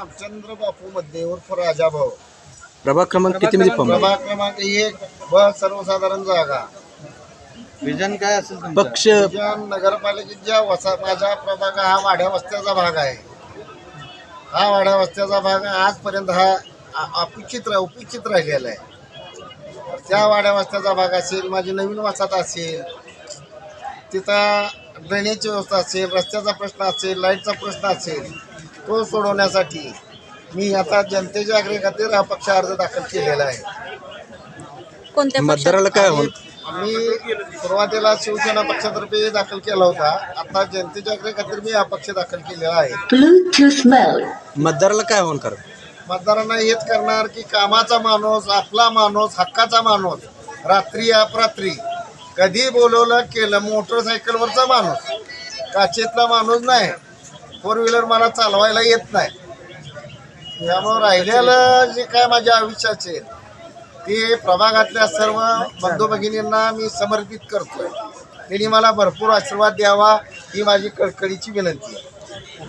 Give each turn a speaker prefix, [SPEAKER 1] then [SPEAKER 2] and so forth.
[SPEAKER 1] रामचंद्र बापू मध्ये उर्फ राजाभाऊ
[SPEAKER 2] प्रभाग क्रमांक किती मध्ये फॉर्म
[SPEAKER 1] प्रभाग क्रमांक एक ब सर्वसाधारण जागा.
[SPEAKER 3] विजन काय असेल तुमचं?
[SPEAKER 2] पक्ष
[SPEAKER 1] ज्या नगरपालिकेच्या वसा माझा प्रभाग हा वाड्या वस्त्याचा भाग आहे. हा वाड्या वस्त्याचा भाग आजपर्यंत हा अ- अपेक्षित रा- उपेक्षित राहिलेला आहे. त्या वाड्या वस्त्याचा भाग असेल माझी नवीन वसाहत असेल तिथं ड्रेनेजची व्यवस्था असेल रस्त्याचा प्रश्न असेल लाईटचा प्रश्न असेल तो सोडवण्यासाठी मी आता जनतेच्या आग्रह खातीर हा पक्ष अर्ज दाखल केलेला आहे.
[SPEAKER 4] कोणत्या
[SPEAKER 2] मतदाराला काय होईल
[SPEAKER 1] आम्ही सुरुवातीला शिवसेना पक्षातर्फे दाखल केला होता. आता जनतेच्या आग्रह खातीर मी हा पक्ष दाखल केलेला आहे.
[SPEAKER 5] Bluetooth mode.
[SPEAKER 2] मतदाराला काय होऊन कर
[SPEAKER 1] मतदारांना हेच करणार की कामाचा माणूस आपला माणूस हक्काचा माणूस रात्री अपरात्री कधी बोलवलं केलं मोटरसायकलवरचा माणूस काचेतला माणूस नाही. फोर व्हीलर मला चालवायला येत नाही. त्यामुळं राहिलेलं जे काय माझ्या आयुष्याचे ते प्रभागातल्या सर्व बंधू भगिनींना मी समर्पित करतोय. त्यांनी मला भरपूर आशीर्वाद द्यावा ही माझी कळकळीची विनंती आहे.